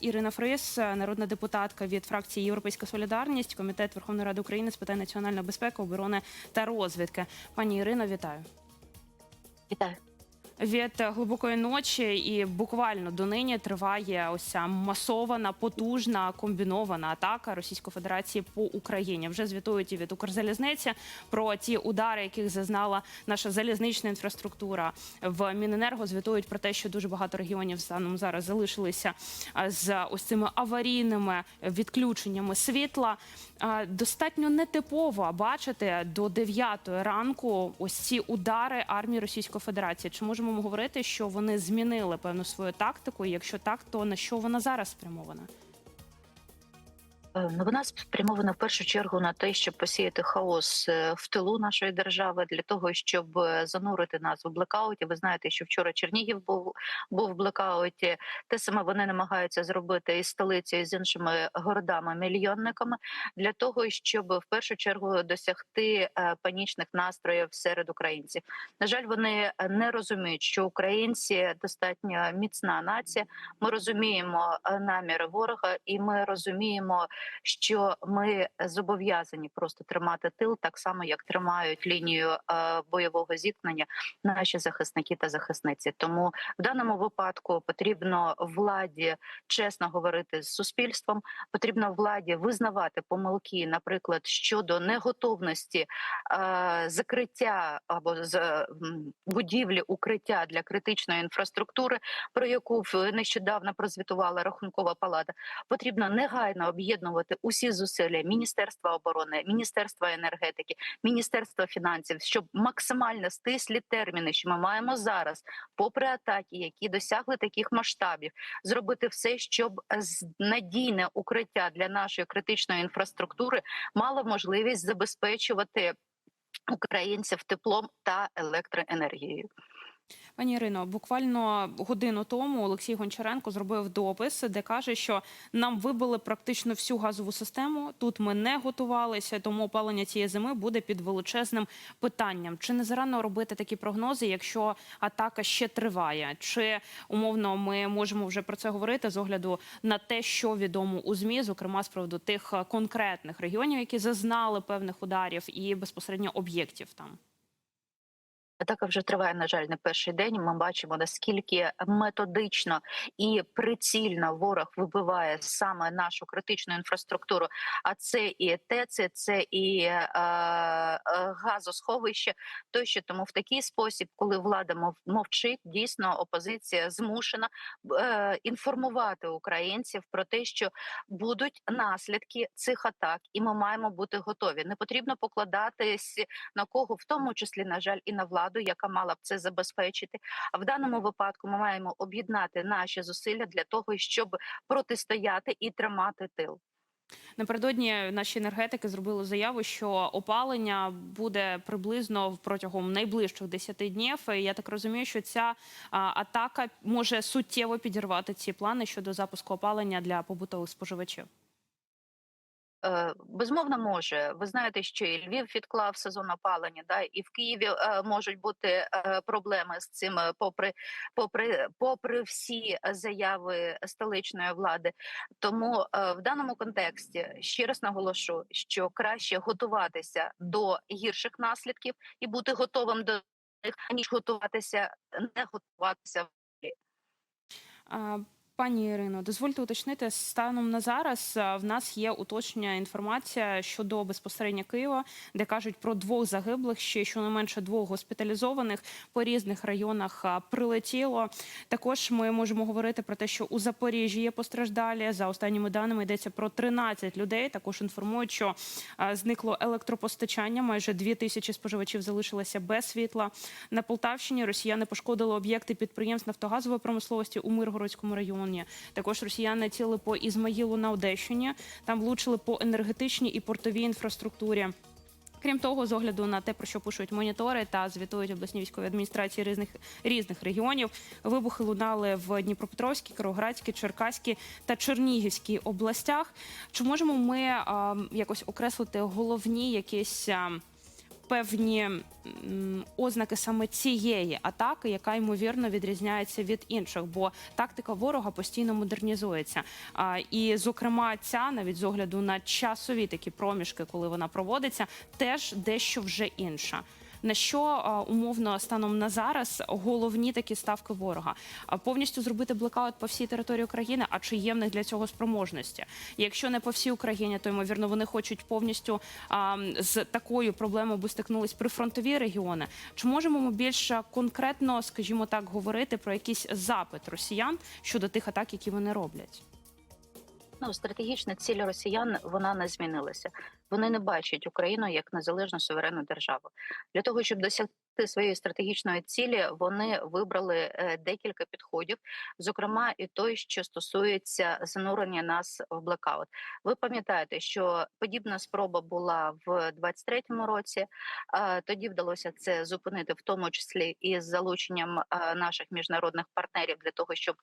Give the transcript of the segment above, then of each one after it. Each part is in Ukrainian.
Ірина Фрис, народна депутатка від фракції Європейська Солідарність, комітет Верховної Ради України з питань національної безпеки, оборони та розвідки. Пані Ірино, вітаю. Вітаю. Від глибокої ночі і буквально донині триває ось ця масована, потужна комбінована атака Російської Федерації по Україні. Вже звітують і від Укрзалізниці про ті удари, яких зазнала наша залізнична інфраструктура. В Міненерго звітують про те, що дуже багато регіонів станом зараз залишилися з ось цими аварійними відключеннями світла. Достатньо нетипово бачити до 9 ранку ось ці удари армії Російської Федерації. Чи можемо ми говорити, що вони змінили певну свою тактику? І якщо так, то на що вона зараз спрямована? Е, Ну, вона спрямована в першу чергу на те, щоб посіяти хаос е, в тилу нашої держави для того, щоб е, занурити нас в блекауті. Ви знаєте, що вчора Чернігів був був в блекауті. Те саме вони намагаються зробити із столицею з іншими городами мільйонниками для того, щоб в першу чергу досягти панічних настроїв серед українців. На жаль, вони не розуміють, що українці достатньо міцна нація. Ми розуміємо наміри ворога, і ми розуміємо, що ми зобов'язані просто тримати тил, так само як тримають лінію е, бойового зіткнення наші захисники та захисниці. Тому в даному випадку потрібно владі чесно говорити з суспільством. Потрібно владі визнавати помилки, наприклад, щодо неготовності е, закриття або з будівлі укриття для критичної інфраструктури, про яку нещодавно прозвітувала рахункова палата. Потрібно негайно об'єднувати усі зусилля Міністерства оборони, Міністерства енергетики, Міністерства фінансів, щоб максимально стислі терміни, що ми маємо зараз, попри атаки, які досягли таких масштабів, зробити все, щоб надійне укриття для нашої критичної інфраструктури мало можливість забезпечувати українців теплом та електроенергією. Пані Ірино, буквально годину тому Олексій Гончаренко зробив допис, де каже, що нам вибили практично всю газову систему. Тут ми не готувалися, тому опалення цієї зими буде під величезним питанням. Чи не зарано робити такі прогнози, якщо атака ще триває? Чи умовно ми можемо вже про це говорити з огляду на те, що відомо у змі, зокрема з приводу тих конкретних регіонів, які зазнали певних ударів і безпосередньо об'єктів там? Атака вже триває, на жаль, не перший день. Ми бачимо наскільки методично і прицільно ворог вибиває саме нашу критичну інфраструктуру. А це і ТЕЦ, це і е, е, газосховище. Тощо тому в такий спосіб, коли влада мов, мовчить, дійсно опозиція змушена е, інформувати українців про те, що будуть наслідки цих атак, і ми маємо бути готові. Не потрібно покладатись на кого, в тому числі, на жаль, і на владу, яка мала б це забезпечити. А в даному випадку ми маємо об'єднати наші зусилля для того, щоб протистояти і тримати тил. Напередодні наші енергетики зробили заяву, що опалення буде приблизно протягом найближчих 10 днів. І я так розумію, що ця атака може суттєво підірвати ці плани щодо запуску опалення для побутових споживачів. Е, Безмовно, може. Ви знаєте, що і Львів відклав сезон опалення, да і в Києві е, можуть бути е, проблеми з цим, попри попри попри всі заяви столичної влади. Тому в даному контексті ще раз наголошу, що краще готуватися до гірших наслідків і бути готовим до них, аніж готуватися, не готуватися. Пані Ірино, дозвольте уточнити станом на зараз. В нас є уточнення інформація щодо безпосередньо Києва, де кажуть про двох загиблих, ще щонайменше двох госпіталізованих по різних районах прилетіло. Також ми можемо говорити про те, що у Запоріжжі є постраждалі. За останніми даними йдеться про 13 людей. Також інформують, що зникло електропостачання. Майже дві тисячі споживачів залишилися без світла. На Полтавщині росіяни пошкодили об'єкти підприємств нафтогазової промисловості у Миргородському районі. Також росіяни ціли по Ізмаїлу на Одещині. Там влучили по енергетичній і портовій інфраструктурі. Крім того, з огляду на те, про що пишуть монітори та звітують обласні військові адміністрації різних різних регіонів, вибухи лунали в Дніпропетровській, Кировоградській, Черкаській та Чернігівській областях. Чи можемо ми а, якось окреслити головні якісь а, певні ознаки саме цієї атаки, яка ймовірно відрізняється від інших, бо тактика ворога постійно модернізується. І, зокрема, ця навіть з огляду на часові такі проміжки, коли вона проводиться, теж дещо вже інша. На що умовно станом на зараз головні такі ставки ворога? Повністю зробити блекаут по всій території України. А чи є в них для цього спроможності? Якщо не по всій Україні, то ймовірно вони хочуть повністю з такою проблемою, бо стикнулись прифронтові регіони. Чи можемо ми більш конкретно, скажімо так, говорити про якийсь запит росіян щодо тих атак, які вони роблять? Ну, стратегічна ціль росіян вона не змінилася. Вони не бачать Україну як незалежну суверенну державу. Для того щоб досягти своєї стратегічної цілі, вони вибрали е, декілька підходів, зокрема, і той, що стосується занурення нас в блекаут. Ви пам'ятаєте, що подібна спроба була в 23-му році. Тоді вдалося це зупинити, в тому числі і з залученням е, наших міжнародних партнерів для того, щоб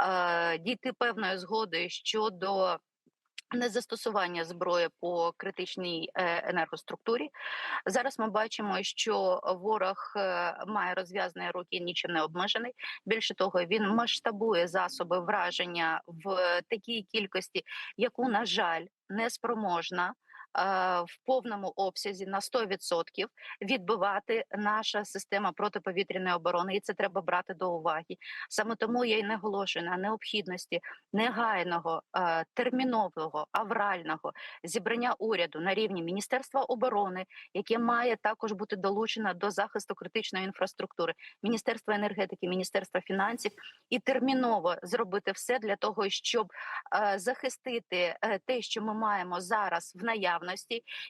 е, дійти певної згоди щодо незастосування зброї по критичній е, енергоструктурі. Зараз ми бачимо, що ворог е, має розв'язані руки, нічим не обмежений. Більше того, він масштабує засоби враження в такій кількості, яку, на жаль, не спроможна. е, В повному обсязі на 100% відбивати наша система протиповітряної оборони, і це треба брати до уваги. Саме тому я й наголошую на необхідності негайного термінового аврального зібрання уряду на рівні Міністерства оборони, яке має також бути долучено до захисту критичної інфраструктури, Міністерства енергетики, Міністерства фінансів, і терміново зробити все для того, щоб захистити е, те, що ми маємо зараз в наявності,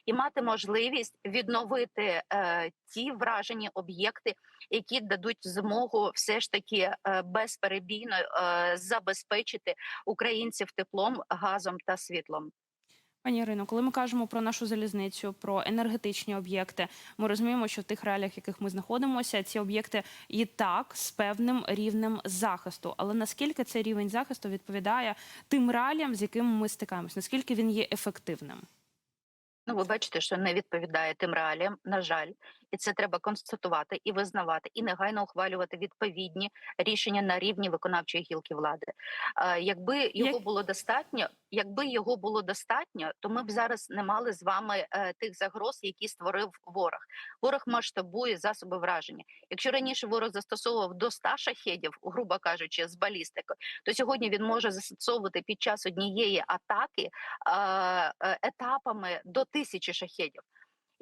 і мати можливість відновити е, ті вражені об'єкти, які дадуть змогу все ж таки е, безперебійно е, забезпечити українців теплом, газом та світлом. Пані Ірино, коли ми кажемо про нашу залізницю, про енергетичні об'єкти, ми розуміємо, що в тих реаліях, в яких ми знаходимося, ці об'єкти і так з певним рівнем захисту. Але наскільки цей рівень захисту відповідає тим реаліям, з якими ми стикаємось? Наскільки він є ефективним? Ну, ви бачите, що не відповідає тим реаліям, на жаль, і це треба констатувати і визнавати, і негайно ухвалювати відповідні рішення на рівні виконавчої гілки влади. Якби його було достатньо, якби його було достатньо, то ми б зараз не мали з вами е, тих загроз, які створив ворог. Ворог масштабує засоби враження. Якщо раніше ворог застосовував до 100 шахедів, грубо кажучи, з балістикою, то сьогодні він може застосовувати під час однієї атаки е, етапами до тисячі шахедів.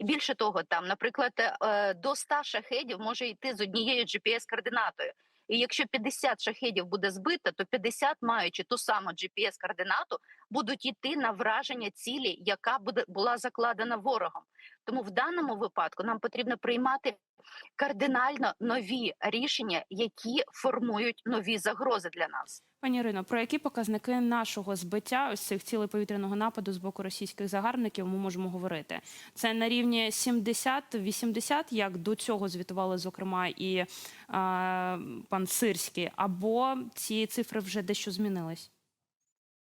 Більше того, там, наприклад, е, до 100 шахедів може йти з однією GPS-координатою. І якщо 50 шахедів буде збито, то 50, маючи ту саму GPS-координату, будуть йти на враження цілі, яка буде була закладена ворогом. Тому в даному випадку нам потрібно приймати кардинально нові рішення, які формують нові загрози для нас. Пані Ірино, про які показники нашого збиття ось цих цілей повітряного нападу з боку російських загарбників ми можемо говорити? Це на рівні 70-80, як до цього звітували, зокрема, і е, пан Сирський, або ці цифри вже дещо змінились?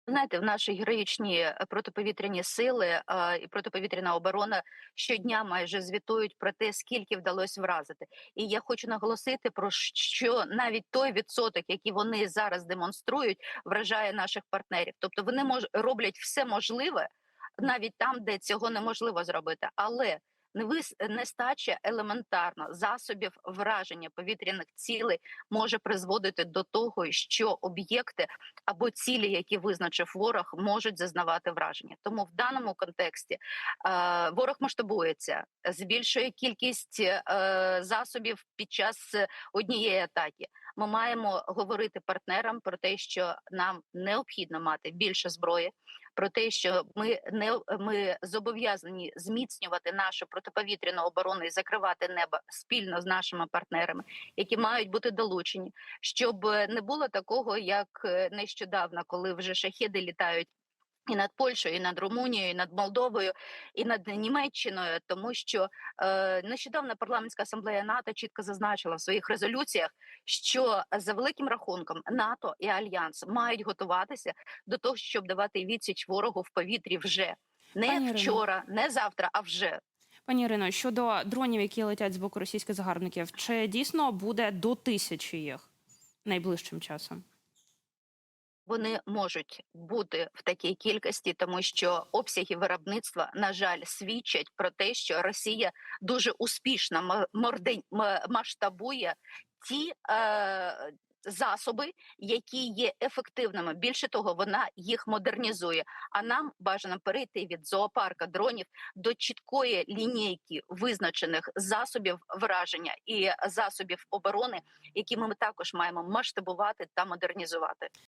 Знаєте, в наші героїчні е, протиповітряні сили е, і протиповітряна оборона щодня майже звітують про те, скільки вдалося вразити. І я хочу наголосити про що навіть той відсоток, який вони зараз демонструють, вражає наших партнерів. Тобто вони мож роблять все можливе навіть там, де цього неможливо зробити, але. Нестача елементарно засобів враження повітряних цілей може призводити до того, що об'єкти або цілі, які визначив ворог, можуть зазнавати враження. Тому в даному контексті е, ворог масштабується, збільшує кількість е, засобів під час однієї атаки. Ми маємо говорити партнерам про те, що нам необхідно мати більше зброї, про те, що ми не ми зобов'язані зміцнювати нашу протиповітряну оборону і закривати небо спільно з нашими партнерами, які мають бути долучені, щоб не було такого, як е, нещодавно, коли вже шахіди літають. І над Польщею, і над Румунією, і над Молдовою, і над Німеччиною, тому що е, нещодавно парламентська асамблея НАТО чітко зазначила в своїх резолюціях, що за великим рахунком НАТО і Альянс мають готуватися до того, щоб давати відсіч ворогу в повітрі вже не Пані Ірино. вчора, не завтра, а вже. Пані Ірино, щодо дронів, які летять з боку російських загарбників, чи дійсно буде до тисячі їх найближчим часом? Вони можуть бути в такій кількості, тому що обсяги виробництва, на жаль, свідчать про те, що Росія дуже успішно ма- масштабує ті е, засоби, які є ефективними. Більше того, вона їх модернізує. А нам бажано перейти від зоопарка дронів до чіткої лінійки визначених засобів враження і засобів оборони, які ми також маємо масштабувати та модернізувати.